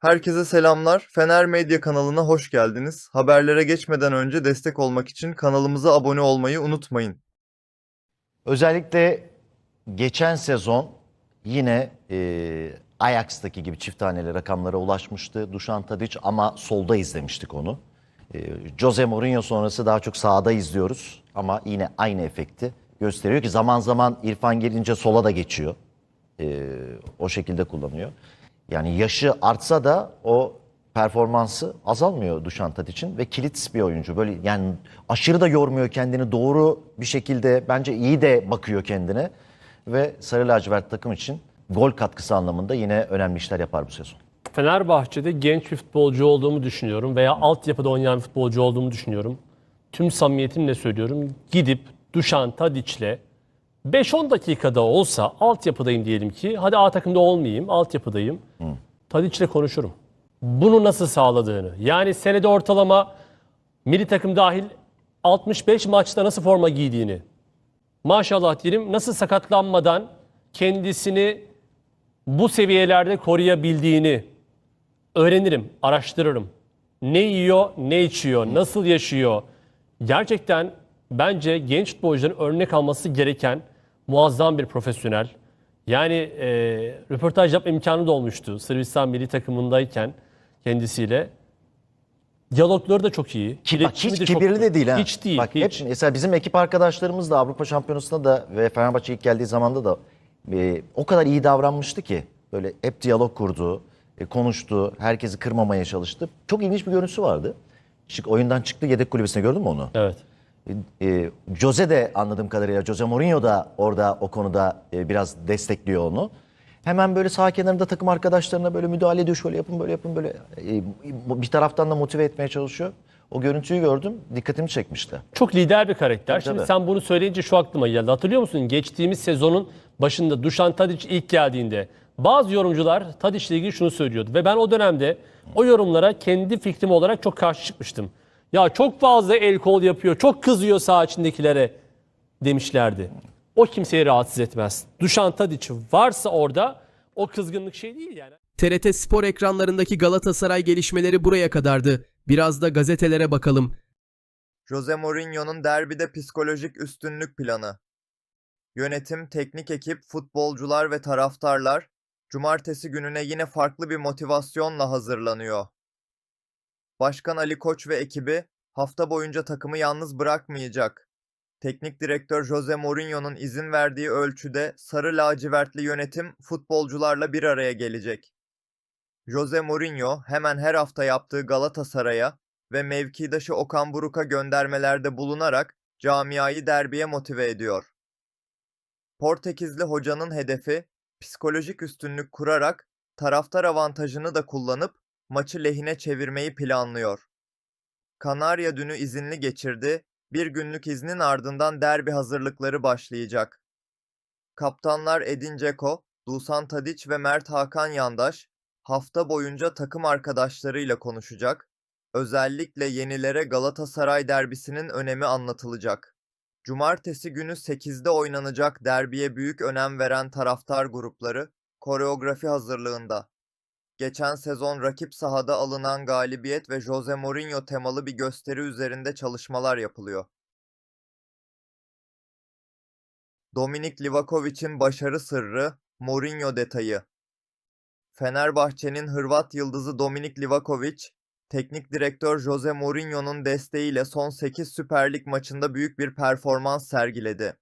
Herkese selamlar. Fener Medya kanalına hoş geldiniz. Haberlere geçmeden önce destek olmak için kanalımıza abone olmayı unutmayın. Özellikle geçen sezon yine e, Ajax'taki gibi çift taneli rakamlara ulaşmıştı Dušan Tadić ama solda izlemiştik onu. E, Jose Mourinho sonrası daha çok sağda izliyoruz ama yine aynı efekti gösteriyor ki zaman zaman İrfan gelince sola da geçiyor. E, o şekilde kullanıyor. Yani yaşı artsa da o performansı azalmıyor Dušan Tadić'in ve kilit bir oyuncu. Böyle yani aşırı da yormuyor kendini. Doğru bir şekilde bence iyi de bakıyor kendine ve Sarı Lacivert takım için gol katkısı anlamında yine önemli işler yapar bu sezon. Fenerbahçe'de genç bir futbolcu olduğumu düşünüyorum veya altyapıda oynayan bir futbolcu olduğumu düşünüyorum. Tüm samimiyetimle söylüyorum. Gidip Dušan Tadić'le 5-10 dakikada olsa altyapıdayım diyelim ki. Hadi A takımda olmayayım, altyapıdayım. Tadić'le konuşurum. Bunu nasıl sağladığını. Yani senede ortalama milli takım dahil 65 maçta nasıl forma giydiğini. Maşallah diyelim nasıl sakatlanmadan kendisini bu seviyelerde koruyabildiğini öğrenirim, araştırırım. Ne yiyor, ne içiyor, nasıl yaşıyor. Gerçekten bence genç futbolcuların örnek alması gereken muazzam bir profesyonel. Yani e, röportaj yapma imkanı da olmuştu Sırbistan milli takımındayken kendisiyle. Diyalogları da çok iyi. Ki, bak, hiç de çok- kibirli de değil ha. Hiç değil. Bak hiç. hep mesela bizim ekip arkadaşlarımız da Avrupa Şampiyonası'nda da ve Fenerbahçe ilk geldiği zamanda da e, o kadar iyi davranmıştı ki böyle hep diyalog kurdu, e, konuştu, herkesi kırmamaya çalıştı. Çok ilginç bir görüntüsü vardı. Çık oyundan çıktı yedek kulübesine gördün mü onu? Evet. E, Jose de anladığım kadarıyla Jose Mourinho da orada o konuda e, biraz destekliyor onu. Hemen böyle sağ kenarında takım arkadaşlarına böyle müdahale ediyor. Şöyle yapın böyle yapın böyle. E, bir taraftan da motive etmeye çalışıyor. O görüntüyü gördüm. Dikkatimi çekmişti. Çok lider bir karakter. Şimdi tabii. sen bunu söyleyince şu aklıma geldi. Hatırlıyor musun? Geçtiğimiz sezonun başında Dušan Tadić ilk geldiğinde bazı yorumcular Tadić'le ilgili şunu söylüyordu. Ve ben o dönemde o yorumlara kendi fikrim olarak çok karşı çıkmıştım. Ya çok fazla el kol yapıyor, çok kızıyor saha içindekilere demişlerdi. O kimseyi rahatsız etmez. Dušan Tadić varsa orada o kızgınlık şey değil yani. TRT spor ekranlarındaki Galatasaray gelişmeleri buraya kadardı. Biraz da gazetelere bakalım. Jose Mourinho'nun derbide psikolojik üstünlük planı. Yönetim, teknik ekip, futbolcular ve taraftarlar cumartesi gününe yine farklı bir motivasyonla hazırlanıyor. Başkan Ali Koç ve ekibi hafta boyunca takımı yalnız bırakmayacak. Teknik direktör Jose Mourinho'nun izin verdiği ölçüde sarı lacivertli yönetim futbolcularla bir araya gelecek. Jose Mourinho hemen her hafta yaptığı Galatasaray'a ve mevkidaşı Okan Buruk'a göndermelerde bulunarak camiayı derbiye motive ediyor. Portekizli hocanın hedefi psikolojik üstünlük kurarak taraftar avantajını da kullanıp maçı lehine çevirmeyi planlıyor. Kanarya dünü izinli geçirdi, bir günlük iznin ardından derbi hazırlıkları başlayacak. Kaptanlar Edin Dzeko, Dusan Tadić ve Mert Hakan Yandaş hafta boyunca takım arkadaşlarıyla konuşacak, özellikle yenilere Galatasaray derbisinin önemi anlatılacak. Cumartesi günü 8'de oynanacak derbiye büyük önem veren taraftar grupları koreografi hazırlığında. Geçen sezon rakip sahada alınan galibiyet ve Jose Mourinho temalı bir gösteri üzerinde çalışmalar yapılıyor. Dominik Livakovic'in başarı sırrı, Mourinho detayı. Fenerbahçe'nin Hırvat yıldızı Dominik Livakovic, teknik direktör Jose Mourinho'nun desteğiyle son 8 Süper Lig maçında büyük bir performans sergiledi.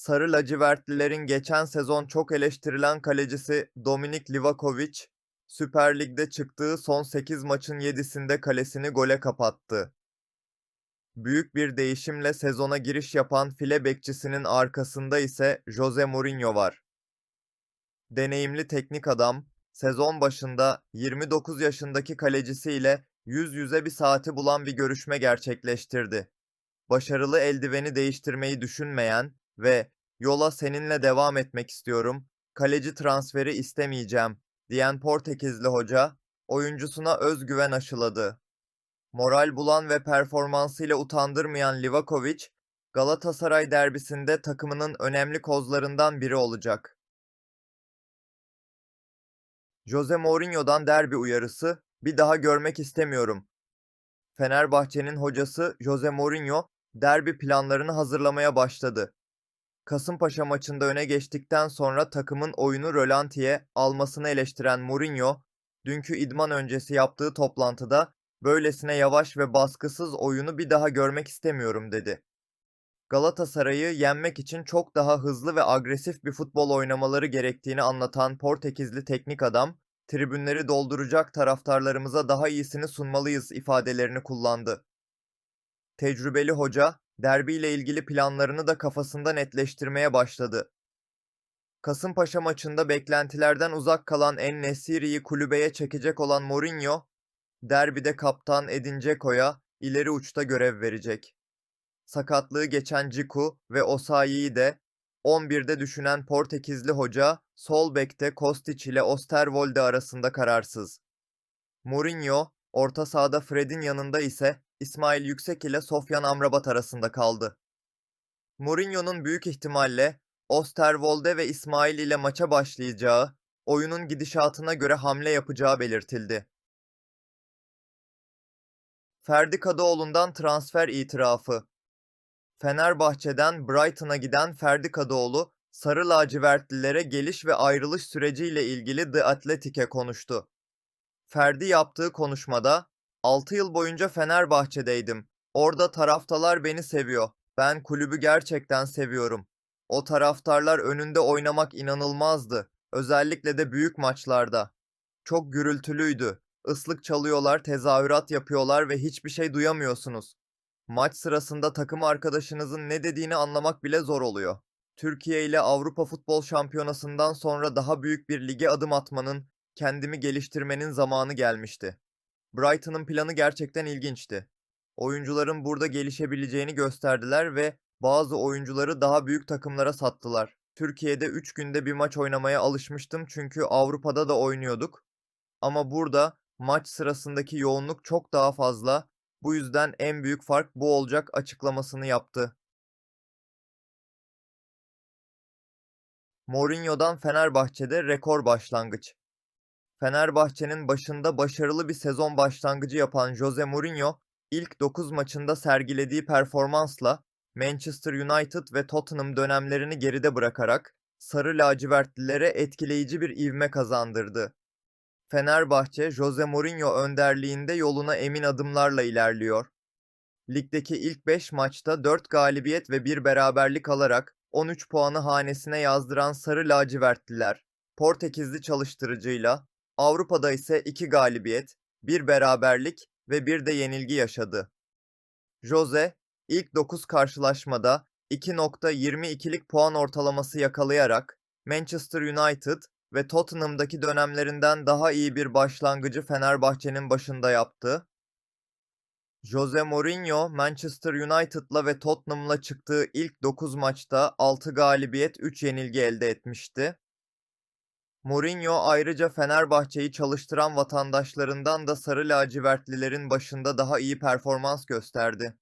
Sarı lacivertlilerin geçen sezon çok eleştirilen kalecisi Dominik Livakovic, Süper Lig'de çıktığı son 8 maçın 7'sinde kalesini gole kapattı. Büyük bir değişimle sezona giriş yapan file bekçisinin arkasında ise Jose Mourinho var. Deneyimli teknik adam, sezon başında 29 yaşındaki kalecisiyle yüz yüze bir saati bulan bir görüşme gerçekleştirdi. Başarılı eldiveni değiştirmeyi düşünmeyen ve yola seninle devam etmek istiyorum, kaleci transferi istemeyeceğim diyen Portekizli hoca, oyuncusuna özgüven aşıladı. Moral bulan ve performansıyla utandırmayan Livakovic, Galatasaray derbisinde takımının önemli kozlarından biri olacak. Jose Mourinho'dan derbi uyarısı, bir daha görmek istemiyorum. Fenerbahçe'nin hocası Jose Mourinho, derbi planlarını hazırlamaya başladı. Kasımpaşa maçında öne geçtikten sonra takımın oyunu rölantiye almasını eleştiren Mourinho, dünkü idman öncesi yaptığı toplantıda böylesine yavaş ve baskısız oyunu bir daha görmek istemiyorum dedi. Galatasaray'ı yenmek için çok daha hızlı ve agresif bir futbol oynamaları gerektiğini anlatan Portekizli teknik adam, tribünleri dolduracak taraftarlarımıza daha iyisini sunmalıyız ifadelerini kullandı. Tecrübeli hoca, derbiyle ilgili planlarını da kafasında netleştirmeye başladı. Kasımpaşa maçında beklentilerden uzak kalan En-Nesyri'yi kulübeye çekecek olan Mourinho, derbide kaptan Edin Dzeko'ya ileri uçta görev verecek. Sakatlığı geçen Ciku ve Osayi'yi de 11'de düşünen Portekizli hoca, sol bekte Kostić ile Osterwolde arasında kararsız. Mourinho, orta sahada Fred'in yanında ise İsmail Yüksek ile Sofyan Amrabat arasında kaldı. Mourinho'nun büyük ihtimalle Osterwolde ve İsmail ile maça başlayacağı, oyunun gidişatına göre hamle yapacağı belirtildi. Ferdi Kadıoğlu'ndan transfer itirafı. Fenerbahçe'den Brighton'a giden Ferdi Kadıoğlu, Sarı lacivertlilere geliş ve ayrılış süreciyle ilgili The Athletic'e konuştu. Ferdi yaptığı konuşmada, 6 yıl boyunca Fenerbahçe'deydim. Orada taraftarlar beni seviyor. Ben kulübü gerçekten seviyorum. O taraftarlar önünde oynamak inanılmazdı. Özellikle de büyük maçlarda. Çok gürültülüydü. Islık çalıyorlar, tezahürat yapıyorlar ve hiçbir şey duyamıyorsunuz. Maç sırasında takım arkadaşınızın ne dediğini anlamak bile zor oluyor. Türkiye ile Avrupa Futbol Şampiyonası'ndan sonra daha büyük bir lige adım atmanın, kendimi geliştirmenin zamanı gelmişti. Brighton'ın planı gerçekten ilginçti. Oyuncuların burada gelişebileceğini gösterdiler ve bazı oyuncuları daha büyük takımlara sattılar. Türkiye'de 3 günde bir maç oynamaya alışmıştım çünkü Avrupa'da da oynuyorduk. Ama burada maç sırasındaki yoğunluk çok daha fazla. Bu yüzden en büyük fark bu olacak açıklamasını yaptı. Mourinho'dan Fenerbahçe'de rekor başlangıç. Fenerbahçe'nin başında başarılı bir sezon başlangıcı yapan Jose Mourinho, ilk 9 maçında sergilediği performansla Manchester United ve Tottenham dönemlerini geride bırakarak sarı lacivertlilere etkileyici bir ivme kazandırdı. Fenerbahçe, Jose Mourinho önderliğinde yoluna emin adımlarla ilerliyor. Ligdeki ilk 5 maçta 4 galibiyet ve 1 beraberlik alarak 13 puanı hanesine yazdıran Sarı Lacivertliler, Portekizli çalıştırıcıyla, Avrupa'da ise 2 galibiyet, 1 beraberlik ve 1 de yenilgi yaşadı. Jose, ilk 9 karşılaşmada 2.22'lik puan ortalaması yakalayarak Manchester United ve Tottenham'daki dönemlerinden daha iyi bir başlangıcı Fenerbahçe'nin başında yaptı. Jose Mourinho, Manchester United'la ve Tottenham'la çıktığı ilk 9 maçta 6 galibiyet 3 yenilgi elde etmişti. Mourinho ayrıca Fenerbahçe'yi çalıştıran vatandaşlarından da sarı lacivertlilerin başında daha iyi performans gösterdi.